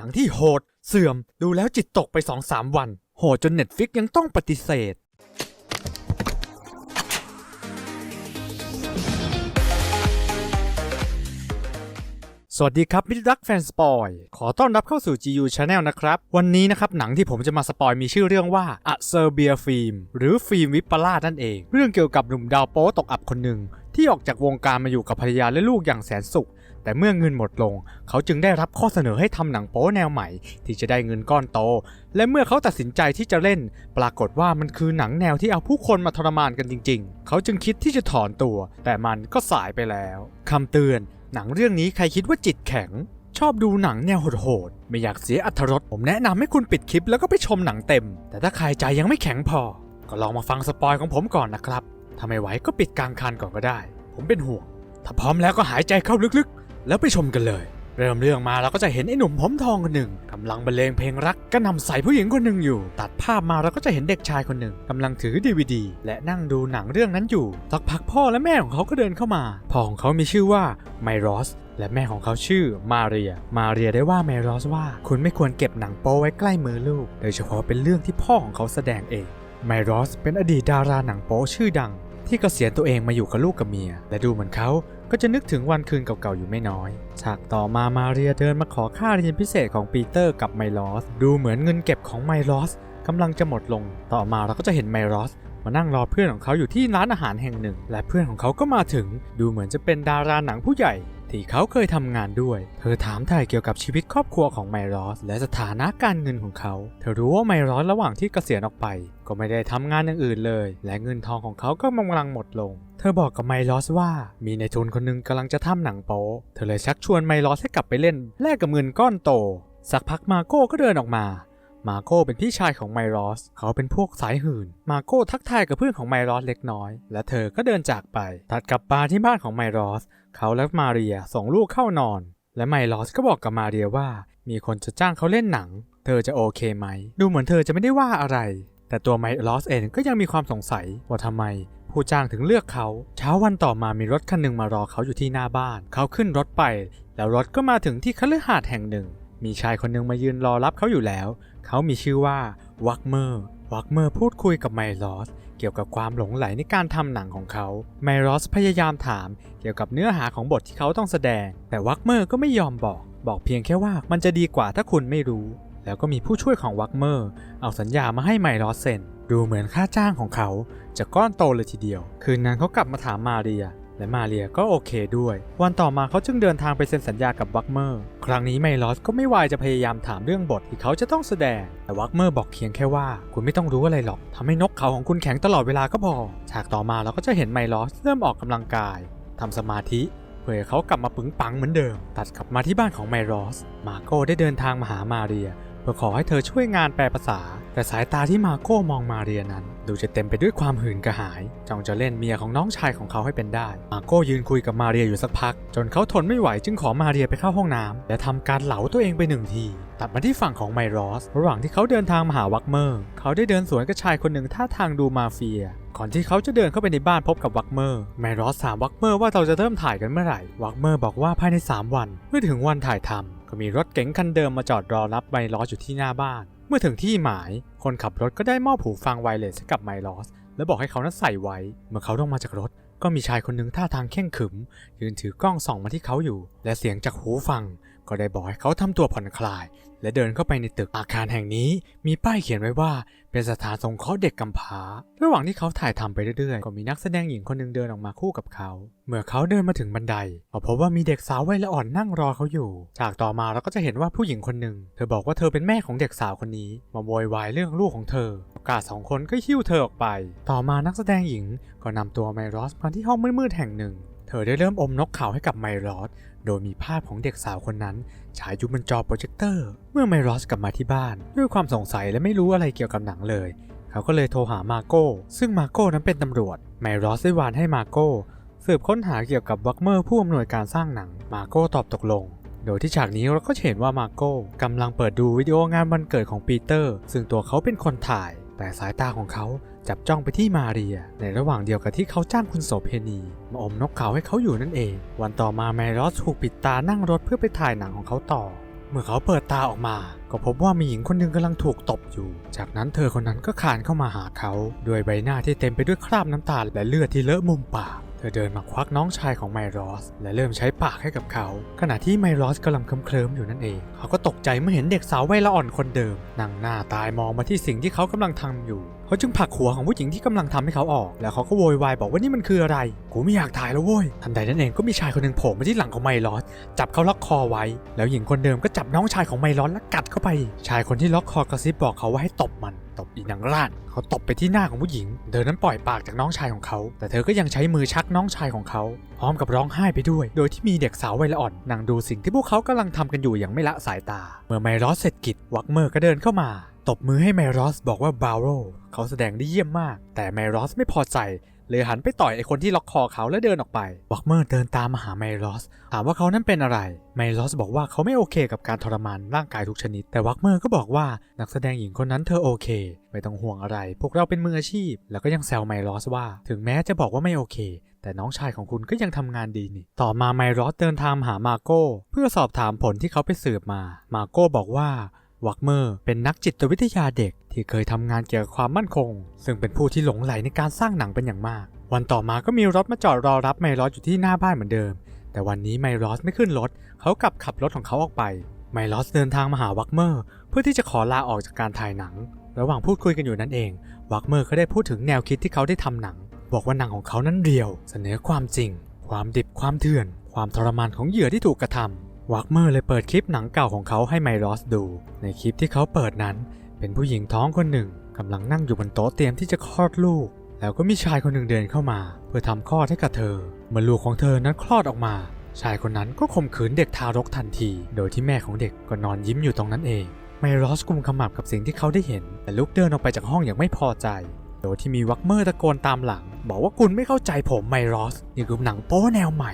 หนังที่โหด เสื่อมดูแล้วจิตตกไป 2-3 วัน โหดจนเน็ตฟิกยังต้องปฏิเสธ สวัสดีครับมิตรรักแฟนสปอยขอต้อนรับเข้าสู่ GU Channel นะครับ วันนี้นะครับหนังที่ผมจะมาสปอยมีชื่อเรื่องว่า A Serbia Film หรือฟิล์มวิปลาสนั่นเอง เรื่องเกี่ยวกับหนุ่มดาวโป๊ตกอับคนหนึ่ง ที่ออกจากวงการมาอยู่กับภรรยาและลูกอย่างแสนสุข แต่เมื่อเงินหมดลง เขาจึงได้รับข้อเสนอให้ทำหนังโป๊แนวใหม่ ที่จะได้เงินก้อนโต และเมื่อเขาตัดสินใจที่จะเล่น ปรากฏว่ามันคือหนังแนวที่เอาผู้คนมาทรมานกันจริง ๆ เขาจึงคิดที่จะถอนตัว แต่มันก็สายไปแล้วคำเตือน หนังเรื่องนี้ใครคิดว่าจิตแข็ง ชอบดูหนังแนวโหดๆไม่อยากเสียอรรรสผมแนะนำให้คุณปิดคลิปแล้วก็ไปชมหนังเต็ม แต่ถ้าใครใจยังไม่แข็งพอ ก็ลองมาฟังสปอยของผมก่อนนะครับถ้าไม่ไหวก็ปิดกลางคันก่อนก็ได้ ผมเป็นห่วง ถ้าพร้อมแล้วก็หายใจเข้าลึกๆ แล้วไปชมกันเลย เริ่มเรื่องมาเราก็จะเห็นไอ้หนุ่มผมทองคนหนึ่งกำลังบรรเลงเพลงรักก็นำใส่ผู้หญิงคนหนึ่งอยู่ ตัดภาพมาเราก็จะเห็นเด็กชายคนหนึ่งกำลังถือดีวดีและนั่งดูหนังเรื่องนั้นอยู่สักพักพ่อและแม่ของเขาก็เดินเข้ามาพ่อของเขามีชื่อว่าไมรอสและแม่ของเขาชื่อมาเรีย มาเรียได้ว่าไมรอสว่า คุณไม่ควรเก็บหนังโป๊ไว้ใกล้มือลูก โดยเฉพาะเป็นเรื่องที่พ่อของเขาแสดงเองไมรอสเป็นอดีตดาราหนังโป๊ชื่อดัง ที่เกษียณตัวเองมาอยู่กับลูกกับเมีย และดูเหมือนเขาก็จะนึกถึงวันคืนเก่าๆอยู่ไม่น้อย ฉากต่อมามาเรียเดินมาขอค่าเรียนพิเศษของปีเตอร์กับไมลอส ดูเหมือนเงินเก็บของไมลอสกำลังจะหมดลง ต่อมาเราก็จะเห็นไมลอสมานั่งรอเพื่อนของเขาอยู่ที่ร้านอาหารแห่งหนึ่ง และเพื่อนของเขาก็มาถึง ดูเหมือนจะเป็นดาราหนังผู้ใหญ่ ที่เขาเคยทำงานด้วย เธอถามถ่ายเกี่ยวกับชีวิตครอบครัวของไมรอส และสถานะการเงินของเขา เธอรู้ว่าไมรอสระหว่างที่เกษียณออกไป ก็ไม่ได้ทำงานอย่างอื่นเลย และเงินทองของเขาก็กำลังหมดลง เธอบอกกับไมลอสว่ามีในายทุนคนหนึงกำลังจะทำหนังโป๊เธอเลยชักชวนไมลอสให้กลับไปเล่นแลกกับเงินก้อนโต สักพักมาโก้ก็เดินออกมา มาโก้เป็นพี่ชายของไมรอส เขาเป็นพวกสายหื่น มาโก้ทักทายกับเพื่อนของไมรอสเล็กน้อย และเธอก็เดินจากไปตัดกลับมาที่บ้านของไมรอส เขาและมาเรียส่งลูกเข้านอน และไมรอสก็บอกกับมาเรียว่า มีคนจะจ้างเขาเล่นหนัง เธอจะโอเคไหม ดูเหมือนเธอจะไม่ได้ว่าอะไร แต่ตัวไมรอสเองก็ยังมีความสงสัยว่าทำไมผู้จ้างถึงเลือกเขา เช้าวันต่อมามีรถคันหนึ่งมารอเขาอยู่ที่หน้าบ้าน เขาขึ้นรถไป แล้วรถก็มาถึงที่คฤหาสน์แห่งหนึ่ง มีชายคนหนึ่งมายืนรอรับเขาอยู่แล้ว เขามีชื่อว่าวักเมอร์วักเมอร์พูดคุยกับไมลอสเกี่ยวกับความหลงไหลในการทำหนังของเขา ไมลอสพยายามถามเกี่ยวกับเนื้อหาของบทที่เขาต้องแสดง แต่วักเมอร์ก็ไม่ยอมบอก บอกเพียงแค่ว่ามันจะดีกว่าถ้าคุณไม่รู้ แล้วก็มีผู้ช่วยของวักเมอร์เอาสัญญามาให้ไมลอสเซ็นดูเหมือนค่าจ้างของเขาจะก้อนโตเลยทีเดียว คืนนั้นเขากลับมาถามมาเรีย และมาเรียก็โอเคด้วย วันต่อมาเขาจึงเดินทางไปเซ็นสัญญากับวักเมอร์ ครั้งนี้ไมลอสก็ไม่วายจะพยายามถามเรื่องบทที่เขาจะต้องแสดง แต่วักเมอร์บอกเพียงแค่ว่า คุณไม่ต้องรู้อะไรหรอกทำให้นกเขาของคุณแข็งตลอดเวลาก็พอ ฉากต่อมาเราก็จะเห็นไมลอสเริ่มออกกำลังกายทำสมาธิเพื่อเขากลับมาปึงปังเหมือนเดิม ตัดกลับมาที่บ้านของไมรอส มาโก้ได้เดินทางมาหามาเรีย พื่อขอให้เธอช่วยงานแปลภาษา แต่สายตาที่มาโก้มองมาเรียนั้น ดูจะเต็มไปด้วยความหื่นกระหายจ้องจะเล่นเมียของน้องชายของเขาให้เป็นได้ มาโก้ยืนคุยกับมาเรียอยู่สักพัก จนเขาทนไม่ไหวจึงขอมาเรียไปเข้าห้องน้ำและทำการเหลาตัวเองไปหนึ่งทีตัดมาที่ฝั่งของไมรอส ระหว่างที่เขาเดินทางมาหาวักเมอร์ เขาได้เดินสวนกับชายคนหนึ่งท่าทางดูมาเฟีย ก่อนที่เขาจะเดินเข้าไปในบ้านพบกับวักเมอร์ ไมรอสถามวักเมอร์ว่าเราจะเริ่มถ่ายกันเมื่อไหร่ วักเมอร์บอกว่าภายใน 3 วัน เมื่อถึงวันถ่ายทำ ก็มีรถเก๋งคันเดิมมาจอดรอรับไมลอสอยู่ที่หน้าบ้าน เมื่อถึงที่หมาย คนขับรถก็ได้มอบหูฟังไวเลสให้กับไมลอส แล้วบอกให้เขานั้นใส่ไว้ เมื่อเขาลงมาจากรถ ก็มีชายคนหนึ่งท่าทางเข่งขึม ยืนถือกล้องส่องมาที่เขาอยู่ และเสียงจากหูฟัง ก็ได้บอกให้เขาทำตัวผ่อนคลาย และเดินเข้าไปในตึกอาคารแห่งนี้ มีป้ายเขียนไว้ว่า เป็นสถานสงเคราะห์เด็กกำพร้า ระหว่างที่เขาถ่ายทำไปเรื่อยๆ ก็มีนักแสดงหญิงคนหนึ่งเดินออกมาคู่กับเขา เมื่อเขาเดินมาถึงบันไดก็พบว่ามีเด็กสาววัยละอ่อนนั่งรอเขาอยู่จากต่อมาเราก็จะเห็นว่าผู้หญิงคนหนึ่งเธอบอกว่าเธอเป็นแม่ของเด็กสาวคนนี้มาโวยวายเรื่องลูกของเธอกาสสองคนก็หิ้วเธอออกไป ต่อมานักแสดงหญิงก็นำตัวไมรอสมาที่ห้องมืดๆแห่งหนึ่ง เธอได้เริ่มอมนกเขาให้กับไมรอส โดยมีภาพของเด็กสาวคนนั้นฉายอยู่บนจอโปรเจคเตอร์ เมื่อไมรอสกลับมาที่บ้าน ด้วยความสงสัยและไม่รู้อะไรเกี่ยวกับหนังเลย เขาก็เลยโทรหามาโก้ ซึ่งมาโก้นั้นเป็นตำรวจ ไมรอสได้วานให้มาโก้สืบค้นหาเกี่ยวกับวักเมอร์ผู้อำนวยการสร้างหนัง มาโก้ตอบตกลง โดยที่ฉากนี้เราก็เห็นว่ามาโก้กำลังเปิดดูวิดีโองานวันเกิดของปีเตอร์ ซึ่งตัวเขาเป็นคนถ่าย แต่สายตาของเขา จับจ้องไปที่มาเรีย ในระหว่างเดียวกับที่เขาจ้างคุณโสเพณี มาอมนกเขาให้เขาอยู่นั่นเอง วันต่อมาแมรอสถูกปิดตานั่งรถเพื่อไปถ่ายหนังของเขาต่อ เมื่อเขาเปิดตาออกมา ก็พบว่ามีหญิงคนหนึ่งกำลังถูกตบอยู่ จากนั้นเธอคนนั้นก็คานเข้ามาหาเขา ด้วยใบหน้าที่เต็มไปด้วยคราบน้ำตาและเลือดที่เลอะมุมปาก เธอเดินมาควักน้องชายของไมรอส และเริ่มใช้ปากให้กับเขา ขณะที่ไมรอสกำลังเคลิ้มๆอยู่นั่นเอง เขาก็ตกใจเมื่อเห็นเด็กสาววัยละอ่อนคนเดิมนั่งหน้าตายมองมาที่สิ่งที่เขากำลังทำอยู่ เขาจึงผลักหัวของผู้หญิงที่กำลังทำให้เขาออก แล้วเขาก็โวยวายบอกว่านี่มันคืออะไร กูไม่อยากถ่ายแล้วเว้ยทันใดนั้นเองก็มีชายคนหนึ่งโผล่มาที่หลังของไมลอสจับเขาล็อกคอไว้ แล้วหญิงคนเดิมก็จับน้องชายของไมลอสและกัดเข้าไป ชายคนที่ล็อกคอกระซิบบอกเขาว่าให้ตบมัน ตบอีนางร่านเขาตบไปที่หน้าของผู้หญิง เธอนั้นปล่อยปากจากน้องชายของเขา แต่เธอก็ยังใช้มือชักน้องชายของเขา พร้อมกับร้องไห้ไปด้วย โดยที่มีเด็กสาววัยละอ่อนนั่งดูสิ่งที่พวกเขากำลังทำกันอยู่อย่างไม่ละสายตา เมื่อไมรอสเสร็จกิจวักเมอร์ก็เดินเข้ามาตบมือให้ไมรอสบอกว่าบาโรเขาแสดงได้เยี่ยมมาก แต่ไมรอสไม่พอใจ เลยหันไปต่อยไอ้คนที่ล็อกคอเขาและเดินออกไปวักเมอร์เดินตามมาหาไมรอส ถามว่าเขานั้นเป็นอะไรไมรอสบอกว่าเขาไม่โอเคกับการทรมานร่างกายทุกชนิด แต่วักเมอร์ก็บอกว่านักแสดงหญิงคนนั้นเธอโอเค ไม่ต้องห่วงอะไร พวกเราเป็นมืออาชีพ แล้วก็ยังแซวไมรอสว่า ถึงแม้จะบอกว่าไม่โอเค แต่น้องชายของคุณก็ยังทำงานดีนี่ ต่อมาไมรอสเดินทางมาหามาโก้เพื่อสอบถามผลที่เขาไปสืบมา มาโก้บอกว่า วักเมอร์เป็นนักจิตวิทยาเด็กที่เคยทำงานเกี่ยวกับความมั่นคง ซึ่งเป็นผู้ที่หลงไหลในการสร้างหนังเป็นอย่างมาก วันต่อมาก็มีรถมาจอดรอรับไมรอสอยู่ที่หน้าบ้านเหมือนเดิม แต่วันนี้ไมรอสไม่ขึ้นรถ เขากลับขับรถของเขาออกไป ไมรอสเดินทางมาหาวักเมอร์เพื่อที่จะขอลาออกจากการถ่ายหนัง ระหว่างพูดคุยกันอยู่นั่นเอง วักเมอร์ก็ได้พูดถึงแนวคิดที่เขาได้ทำหนัง บอกว่าหนังของเขานั้นเรียว เสนอความจริง ความดิบความเถื่อน ความทรมานของเหยื่อที่ถูกกระทำ วักเมอร์เลยเปิดคลิปหนังเก่าของเขาให้ไมรอสดู ในคลิปที่เขาเปิดนั้น เป็นผู้หญิงท้องคนหนึ่งกำลังนั่งอยู่บนโต๊ะเตรียมที่จะคลอดลูก แล้วก็มีชายคนหนึ่งเดินเข้ามา เพื่อทำคลอดให้กับเธอ เมื่อลูกของเธอนั้นคลอดออกมา ชายคนนั้นก็ข่มขืนเด็กทารกทันที โดยที่แม่ของเด็กก็นอนยิ้มอยู่ตรงนั้นเองไมรอสกุมขมับกับสิ่งที่เขาได้เห็น แต่ลุกเดินออกไปจากห้องอย่างไม่พอใจ โดยที่มีวักเมอร์ตะโกนตามหลัง บอกว่าคุณไม่เข้าใจผมไมรอสนี่คือหนังโป๊แนวใหม่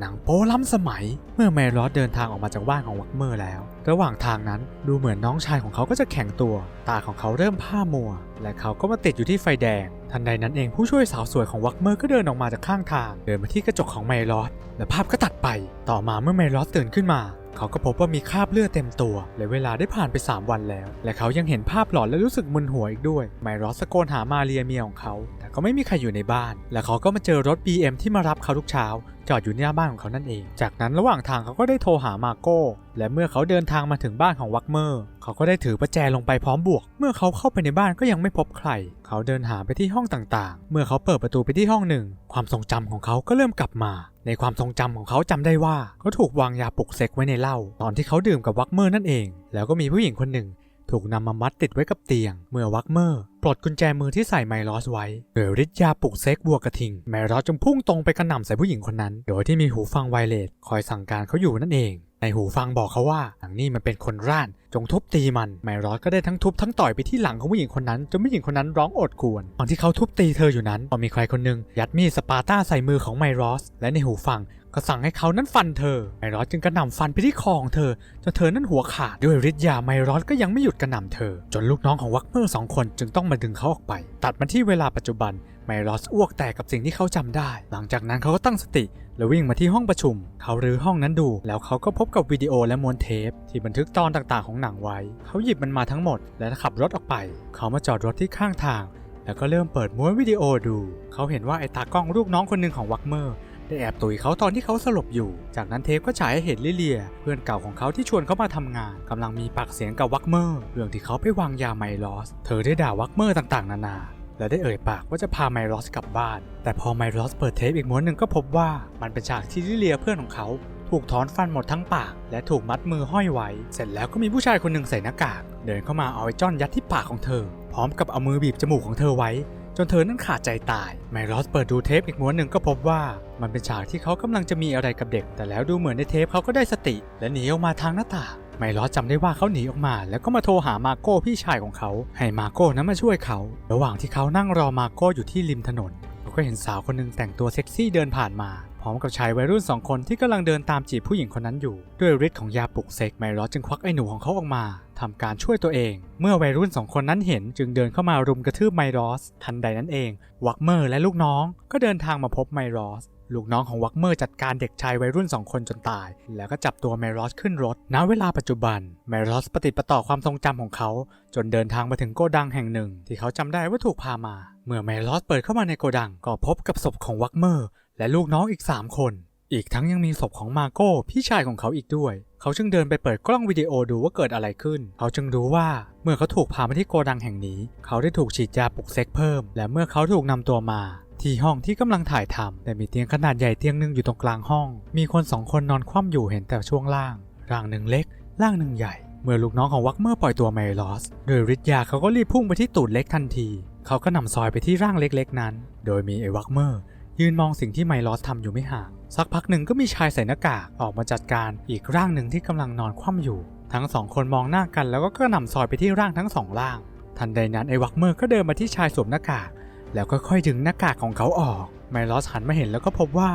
หนังโป๊ล้ำสมัย เมื่อเมรอสเดินทางออกมาจากบ้านของวักเมอร์แล้ว ระหว่างทางนั้นดูเหมือนน้องชายของเขาก็จะแข็งตัว ตาของเขาเริ่มผ้ามัว และเขาก็มาติดอยู่ที่ไฟแดง ทันใดนั้นเองผู้ช่วยสาวสวยของวักเมอร์ก็เดินออกมาจากข้างทาง เดินมาที่กระจกของไมรอสและภาพก็ตัดไป ต่อมาเมื่อไมรอสตื่นขึ้นมา เขาก็พบว่ามีคราบเลือดเต็มตัวและเวลาได้ผ่านไป 3 วันแล้ว และเขายังเห็นภาพหลอนและรู้สึกมึนหัวอีกด้วย ไมรอสตะโกนหามาเรียเมียของเขา แต่ก็ไม่มีใครอยู่ในบ้าน และเขาก็มาเจอรถ BM ที่มารับเขาทุกเช้า จอดอยู่หน้าบ้านของเขานั่นเอง จากนั้นระหว่างทางเขาก็ได้โทรหามาโก้ และเมื่อเขาเดินทางมาถึงบ้านของวักเมอร์ เขาก็ได้ถือประแจลงไปพร้อมบวก เมื่อเขาเข้าไปในบ้านก็ยังไม่พบใคร เขาเดินหาไปที่ห้องต่างๆ เมื่อเขาเปิดประตูไปที่ห้องหนึ่ง ความทรงจำของเขาก็เริ่มกลับมา ในความทรงจำของเขาจำได้ว่า เขาถูกวางยาปลุกเซ็กไว้ในเหล้าตอนที่เขาดื่มกับวักเมอร์นั่นเอง แล้วก็มีผู้หญิงคนหนึ่ง ถูกนำมามัดติดไว้กับเตียง เมื่อวักเมอร์ปลดกุญแจมือที่ใส่ไมลอสไว้โดยฤทธิ์ยาปลุกเซ็กบัวกระทิง ไมลอสจึงพุ่งตรงไปกระหน่ำใส่ผู้หญิงคนนั้น โดยที่มีหูฟังไวเลสคอยสั่งการเขาอยู่นั่นเอง ในหูฟังบอกเขาว่าหนังนี่มันเป็นคนร่าน จงทุบตีมัน ไมรอสก็ได้ทั้งทุบทั้งต่อยไปที่หลังของผู้หญิงคนนั้นจนผู้หญิงคนนั้นร้องโอดครวญตอนที่เขาทุบตีเธออยู่นั้นก็มีใครคนหนึ่งยัดมีดสปาร์ต้าใส่มือของไมรอสและในหูฟัง ก็สั่งให้เขานั้นฟันเธอ ไมรอสจึงกระหน่ำฟันไปที่คอของเธอจนเธอนั้นหัวขาดด้วยฤทธิ์ยาไมรอสก็ยังไม่หยุดกระหน่ำเธอ จนลูกน้องของวักเมอร์สองคนจึงต้องมาดึงเขาออกไป ตัดมาที่เวลาปัจจุบัน ไมรอสอ้วกแตกกับสิ่งที่เขาจำได้ หลังจากนั้นเขาก็ตั้งสติแล้ววิ่งมาที่ห้องประชุม เขารื้อห้องนั้นดู แล้วเขาก็พบกับวิดีโอและมวนเทป ที่บันทึกตอนต่างๆของหนังไว้ เขาหยิบมันมาทั้งหมด และขับรถออกไป เขามาจอดรถที่ข้างทาง แล้วก็เริ่มเปิดม้วนวิดีโอดู เขาเห็นว่าไอ้ตากล้องลูกน้องคนหนึ่งของวักเมอร์ ได้แอบตุยเขาตอนที่เขาสลบอยู่ จากนั้นเทปก็ฉายให้เห็นลิเลีย เพื่อนเก่าของเขาที่ชวนเขามาทำงานกำลังมีปากเสียงกับวักเมอร์เรื่องที่เขาไปวางยาไมลอส เธอได้ด่าวักเมอร์ต่างๆ นานาและได้เอ่ยปากว่าจะพาไมลอสกลับบ้าน แต่พอไมลอสเปิดเทปอีกม้วนหนึ่งก็พบว่ามันเป็นฉากที่ลิเลียเพื่อนของเขาถูกถอนฟันหมดทั้งปาก และถูกมัดมือห้อยไว้ เสร็จแล้วก็มีผู้ชายคนหนึ่งใส่หน้ากาก เดินเข้ามาเอาไอ้จ้อนยัดที่ปากของเธอ พร้อมกับเอามือบีบจมูกของเธอไว้ จนเธอนั้นขาดใจตายไมรอสเปิดดูเทปอีกม้วนหนึ่งก็พบว่ามันเป็นฉากที่เขากำลังจะมีอะไรกับเด็ก แต่แล้วดูเหมือนในเทปเขาก็ได้สติ และหนีออกมาทางหน้าต่างไมรอสจำได้ว่าเขาหนีออกมา แล้วก็มาโทรหามาโก้พี่ชายของเขา ให้มาโก้นั้นมาช่วยเขา ระหว่างที่เขานั่งรอมาโก้อยู่ที่ริมถนนเขาก็เห็นสาวคนหนึ่งแต่งตัวเซ็กซี่เดินผ่านมา ร้อมกับชายวัยรุ่นสองคนที่กำลังเดินตามจีบผู้หญิงคนนั้นอยู่ ด้วยฤทธิ์ของยาปลุกเซ็กไมรอสจึงควักไอ้หนูของเขาออกมาทำการช่วยตัวเอง เมื่อวัยรุ่นสองคนนั้นเห็นจึงเดินเข้ามารุมกระทืบไมรอส ทันใดนั้นเอง วักเมอร์และลูกน้อง ก็เดินทางมาพบไมรอสลูกน้องของวักเมอร์จัดการเด็กชายวัยรุ่นสองคนจนตาย แล้วก็จับตัวเมรอสขึ้นรถ ณ เวลาปัจจุบัน เมรอสปฏิปต่อความทรงจำของเขา จนเดินทางมาถึงโกดังแห่งหนึ่ง ที่เขาจำได้ว่าถูกพามา เมื่อเมรอสเปิดเข้ามาในโกดัง ก็พบกับศพของวักเมอร์ และลูกน้องอีก 3 คน อีกทั้งยังมีศพของมาโก้พี่ชายของเขาอีกด้วย เขาจึงเดินไปเปิดกล้องวิดีโอดูว่าเกิดอะไรขึ้น เขาจึงรู้ว่าเมื่อเขาถูกพามาที่โกดังแห่งนี้ เขาได้ถูกฉีดยาปลุกเซ็กเพิ่ม และเมื่อเขาถูกนำตัวมาที่ห้องที่กำลังถ่ายทำแต่มีเตียงขนาดใหญ่เตียงหนึ่งอยู่ตรงกลางห้อง มีคนสองคนนอนคว่ำอยู่เห็นแต่ช่วงล่าง ร่างหนึ่งเล็ก ร่างหนึ่งใหญ่ เมื่อลูกน้องของวักเมอร์ปล่อยตัวเมลอสโดยฤทธิ์ยาเขาก็รีบพุ่งไปที่ตูดเล็กทันที เขาก็นำซอยไปที่ร่างเล็กๆนั้น โดยมีไอ้วักเมอร์ ยืนมองสิ่งที่ไมลอสทำอยู่ไม่ห่าง สักพักหนึ่งก็มีชายใส่หน้ากากออกมาจัดการอีกร่างหนึ่งที่กำลังนอนคว่ำอยู่ ทั้งสองคนมองหน้ากันแล้วก็กระหน่ำซอยไปที่ร่างทั้งสองร่าง ทันใดนั้นไอ้วักเมอร์ก็เดินมาที่ชายสวมหน้ากาก แล้วก็ค่อยดึงหน้ากากของเขาออก ไมลอสหันมาเห็นแล้วก็พบว่า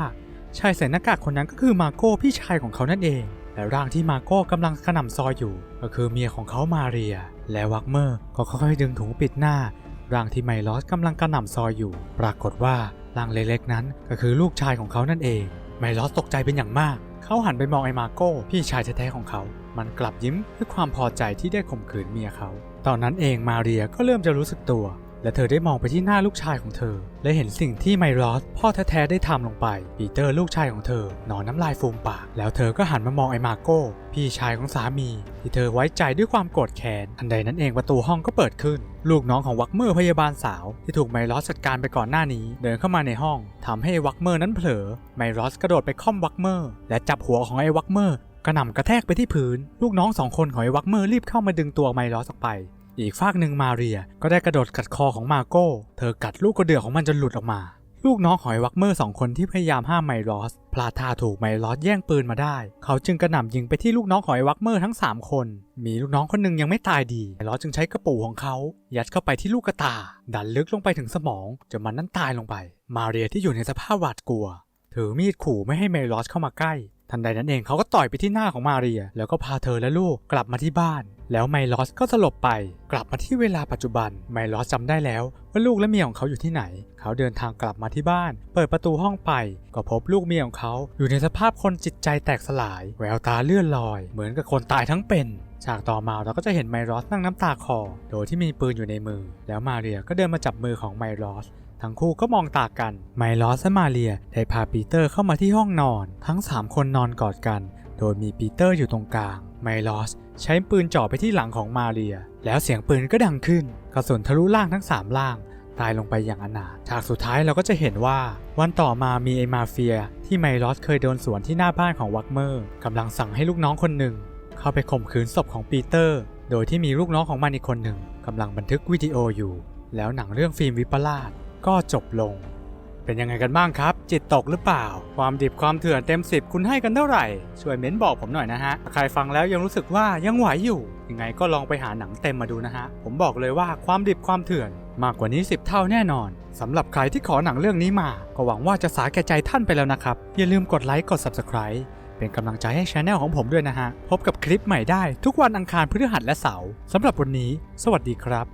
ชายใส่หน้ากากคนนั้นก็คือมาโก้พี่ชายของเขานั่นเอง และร่างที่มาโก้กำลังกระหน่ำซอยอยู่ ก็คือเมียของเขามาเรีย และวักเมอร์ก็ค่อยๆดึงถุงปิดหน้าร่างที่ไมลอสกำลังกระหน่ำซอยอยู่ ปรากฏว่า ร่างเล็กๆนั้น ก็คือลูกชายของเขานั่นเองไมลอสตกใจเป็นอย่างมาก เขาหันไปมองไอ้มาโก้ พี่ชายแท้ๆของเขา มันกลับยิ้มด้วยความพอใจที่ได้ข่มขืนเมียเขา ตอนนั้นเองมาเรียก็เริ่มจะรู้สึกตัว และเธอได้มองไปที่หน้าลูกชายของเธอ และเห็นสิ่งที่ไมรอสพ่อแท้ๆได้ทำลงไป ปีเตอร์ลูกชายของเธอนอนน้ำลายฟูมปาก แล้วเธอก็หันมามองไอ้มาโก้ พี่ชายของสามี ที่เธอไว้ใจด้วยความโกรธแค้นทันใดนั้นเองประตูห้องก็เปิดขึ้น ลูกน้องของวักเมอร์พยาบาลสาว ที่ถูกไมรอสจัดการไปก่อนหน้านี้ เดินเข้ามาในห้องทำให้ไอ้วักเมอร์นั้นเผลอไมรอสกระโดดไปค่อมวักเมอร์ และจับหัวของไอ้วักเมอร์กระหน่ำกระแทกไปที่พื้น ลูกน้องสองคนของไอ้วักเมอร์รีบเข้ามาดึงตัวไมรอสออกไป อีกฝากหนึ่งมาเรียก็ได้กระโดดกัดคอของมาโก้ เธอกัดลูกกระเดือกของมันจนหลุดออกมา ลูกน้องของไอ้วักเมอร์สองคนที่พยายามห้ามไมรอส พลาดท่าถูกไมรอสแย่งปืนมาได้ เขาจึงกระหน่ำยิงไปที่ลูกน้องของไอ้วักเมอร์ทั้ง 3 คน มีลูกน้องคนหนึ่งยังไม่ตายดีไมรอสจึงใช้กระปูของเขา ยัดเข้าไปที่ลูกกระตา ดันลึกลงไปถึงสมองจนมันนั้นตายลงไป มาเรียที่อยู่ในสภาพหวาดกลัว ถือมีดขู่ไม่ให้ไมรอสเข้ามาใกล้ ทันใดนั้นเองเขาก็ต่อยไปที่หน้าของมาเรีย แล้วก็พาเธอและลูกกลับมาที่บ้าน แล้วไมลอสก็สลบไป กลับมาที่เวลาปัจจุบัน ไมลอสจำได้แล้วว่าลูกและเมียของเขาอยู่ที่ไหน เขาเดินทางกลับมาที่บ้าน เปิดประตูห้องไป ก็พบลูกเมียของเขาอยู่ในสภาพคนจิตใจแตกสลาย แววตาเลื่อนลอย เหมือนกับคนตายทั้งเป็นฉากต่อมาเราก็จะเห็นไมลอสนั่งน้ำตาคอ โดยที่มีปืนอยู่ในมือ แล้วมาเรียก็เดินมาจับมือของไมลอส ทั้งคู่ก็มองตากัน ไมลอสและมาเรียได้พาปีเตอร์เข้ามาที่ห้องนอน ทั้ง 3 คนนอนกอดกัน โดยมีปีเตอร์อยู่ตรงกลาง ไมลอสใช้ปืนจ่อไปที่หลังของมาเรีย แล้วเสียงปืนก็ดังขึ้น กระสุนทะลุล่างทั้ง 3 ล่าง ตายลงไปอย่างอนาถฉากสุดท้ายเราก็จะเห็นว่า วันต่อมามีไอมาเฟีย ที่ไมลอสเคยโดนสวนที่หน้าบ้านของวักเมอร์กำลังสั่งให้ลูกน้องคนหนึ่ง เข้าไปข่มขืนศพของปีเตอร์ โดยที่มีลูกน้องของมันอีกคนหนึ่งกำลังบันทึกวิดีโออยู่ แล้วหนังเรื่องฟิล์มวิปลาส ก็จบลง เป็นยังไงกันบ้างครับ จิตตกหรือเปล่า ความดิบความเถื่อนเต็ม 10 คุณให้กันเท่าไหร่ ช่วยเม้นบอกผมหน่อยนะฮะ ใครฟังแล้วยังรู้สึกว่ายังไหวอยู่ ยังไงก็ลองไปหาหนังเต็มมาดูนะฮะ ผมบอกเลยว่าความดิบความเถื่อนมากกว่านี้ 10 เท่าแน่นอน สำหรับใครที่ขอหนังเรื่องนี้มา ก็หวังว่าจะสาแก่ใจท่านไปแล้วนะครับ อย่าลืมกดไลค์กด Subscribe เป็นกำลังใจให้ช anel ของผมด้วยนะฮะ พบกับคลิปใหม่ได้ทุกวันอังคารพฤหัสและเสาร์สำหรับวันนี้ สวัสดีครับ